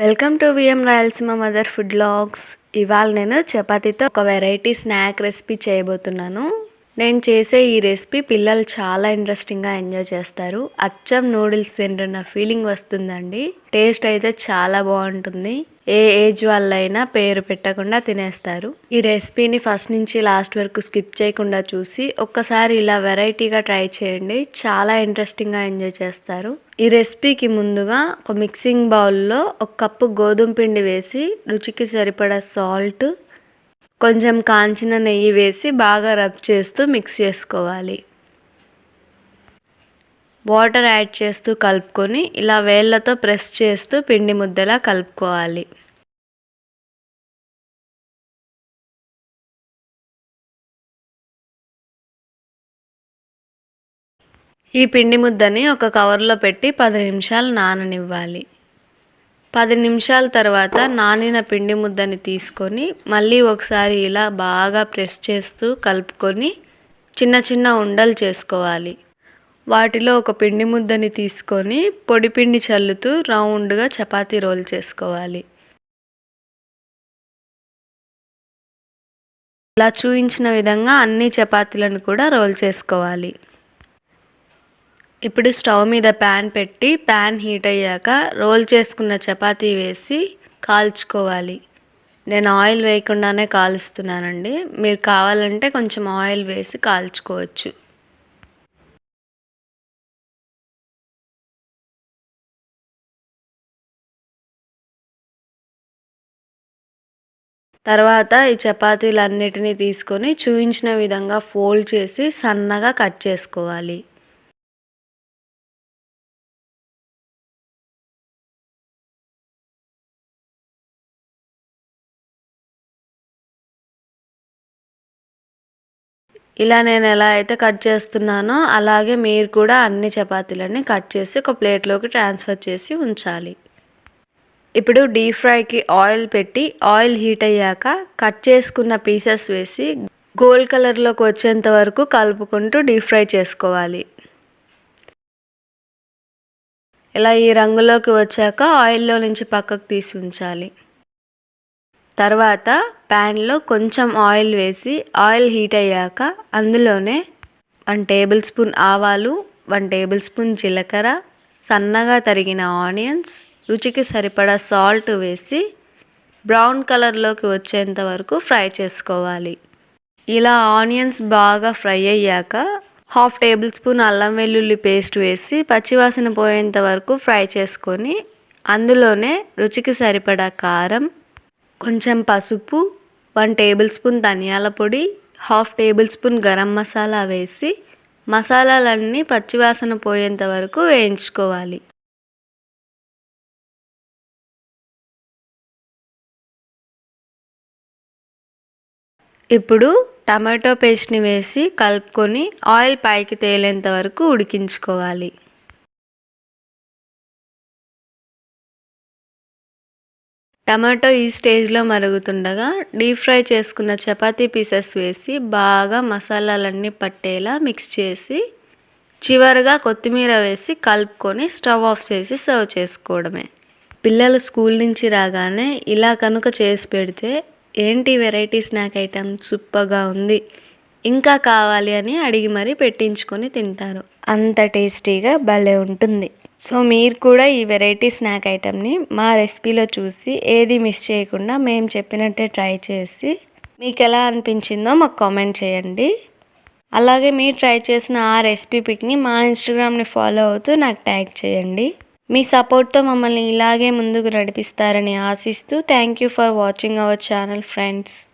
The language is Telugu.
Welcome to VM Rayalaseema mother food logs ఇవాళ నేను చపాతీతో ఒక వెరైటీ స్నాక్ రెసిపీ చేయబోతున్నాను. నేను చేసే ఈ రెసిపీ పిల్లలు చాలా ఇంట్రెస్టింగ్గా ఎంజాయ్ చేస్తారు. అచ్చం నూడిల్స్ తింటున్న ఫీలింగ్ వస్తుందండి. టేస్ట్ అయితే చాలా బాగుంటుంది. ఏ ఏజ్ వాళ్ళైనా పేరు పెట్టకుండా తినేస్తారు. ఈ రెసిపీని ఫస్ట్ నుంచి లాస్ట్ వరకు స్కిప్ చేయకుండా చూసి ఒక్కసారి ఇలా వెరైటీగా ట్రై చేయండి. చాలా ఇంట్రెస్టింగ్గా ఎంజాయ్ చేస్తారు. ఈ రెసిపీకి ముందుగా ఒక మిక్సింగ్ బౌల్లో ఒక కప్పు గోధుమ పిండి వేసి రుచికి సరిపడా సాల్ట్ కొంచెం కాంచిన నెయ్యి వేసి బాగా రబ్ చేస్తూ మిక్స్ చేసుకోవాలి. వాటర్ యాడ్ చేస్తూ కలుపుకొని ఇలా వేళ్ళతో ప్రెస్ చేస్తూ పిండి ముద్దలా కలుపుకోవాలి. ఈ పిండి ముద్దని ఒక కవర్లో పెట్టి పది నిమిషాలు నాననివ్వాలి. పది నిమిషాల తర్వాత నానిన పిండి ముద్దని తీసుకొని మళ్ళీ ఒకసారి ఇలా బాగా ప్రెస్ చేస్తూ కలుపుకొని చిన్న చిన్న ఉండలు చేసుకోవాలి. వాటిలో ఒక పిండి ముద్దని తీసుకొని పొడి పిండి చల్లుతూ రౌండ్గా చపాతీ రోల్ చేసుకోవాలి. అలా చూపించిన విధంగా అన్ని చపాతీలను కూడా రోల్ చేసుకోవాలి. ఇప్పుడు స్టవ్ మీద ప్యాన్ పెట్టి ప్యాన్ హీట్ అయ్యాక రోల్ చేసుకున్న చపాతీ వేసి కాల్చుకోవాలి. నేను ఆయిల్ వేయకుండానే కాలుస్తున్నానండి. మీరు కావాలంటే కొంచెం ఆయిల్ వేసి కాల్చుకోవచ్చు. తర్వాత ఈ చపాతీలన్నిటినీ తీసుకొని చూపించిన విధంగా ఫోల్డ్ చేసి సన్నగా కట్ చేసుకోవాలి. ఇలా నేను ఎలా అయితే కట్ చేస్తున్నానో అలాగే మీరు కూడా అన్ని చపాతీలన్నీ కట్ చేసి ఒక ప్లేట్లోకి ట్రాన్స్ఫర్ చేసి ఉంచాలి. ఇప్పుడు డీప్ ఫ్రైకి ఆయిల్ పెట్టి ఆయిల్ హీట్ అయ్యాక కట్ చేసుకున్న పీసెస్ వేసి గోల్డ్ కలర్లోకి వచ్చేంత వరకు కలుపుకుంటూ డీప్ ఫ్రై చేసుకోవాలి. ఇలా ఈ రంగులోకి వచ్చాక ఆయిల్లో నుంచి పక్కకు తీసి ఉంచాలి. తర్వాత ప్యాన్లో కొంచెం ఆయిల్ వేసి ఆయిల్ హీట్ అయ్యాక అందులోనే వన్ టేబుల్ స్పూన్ ఆవాలు వన్ టేబుల్ స్పూన్ జీలకర్ర సన్నగా తరిగిన ఆనియన్స్ రుచికి సరిపడా సాల్ట్ వేసి బ్రౌన్ కలర్లోకి వచ్చేంత వరకు ఫ్రై చేసుకోవాలి. ఇలా ఆనియన్స్ బాగా ఫ్రై అయ్యాక హాఫ్ టేబుల్ స్పూన్ అల్లం వెల్లుల్లి పేస్ట్ వేసి పచ్చివాసన పోయేంత వరకు ఫ్రై చేసుకొని అందులోనే రుచికి సరిపడా కారం కొంచెం పసుపు వన్ టేబుల్ స్పూన్ ధనియాల పొడి half tablespoon garam masala వేసి మసాలాలన్నీ పచ్చివాసన పోయేంత వరకు వేయించుకోవాలి. ఇప్పుడు టమాటో పేస్ట్ని వేసి కలుపుకొని ఆయిల్ పైకి తేలేంత వరకు ఉడికించుకోవాలి. టమాటో ఈ స్టేజ్లో మరుగుతుండగా డీప్ ఫ్రై చేసుకున్న చపాతీ పీసెస్ వేసి బాగా మసాలాలన్నీ పట్టేలా మిక్స్ చేసి చివరిగా కొత్తిమీర వేసి కలుపుకొని స్టవ్ ఆఫ్ చేసి సర్వ్ చేసుకోవడమే. పిల్లలు స్కూల్ నుంచి రాగానే ఇలా కనుక చేసి పెడితే ఏంటి వెరైటీ స్నాక్ ఐటెం సూపర్గా ఉంది? ఇంకా కావాలి అని అడిగి మరీ పెట్టించుకొని తింటారు. అంత టేస్టీగా భలే ఉంటుంది. సో మీరు కూడా ఈ వెరైటీ స్నాక్ ఐటెంని మా రెసిపీలో చూసి ఏది మిస్ చేయకుండా మేము చెప్పినట్టే ట్రై చేసి మీకు ఎలా అనిపించిందో మాకు కామెంట్ చేయండి. అలాగే మీరు ట్రై చేసిన ఆ రెసిపీ పిక్ని మా ఇన్స్టాగ్రామ్ని ఫాలో అవుతూ నాకు ట్యాగ్ చేయండి. మీ సపోర్ట్తో మమ్మల్ని ఇలాగే ముందుకు నడిపిస్తారని ఆశిస్తూ thank you for watching our channel friends.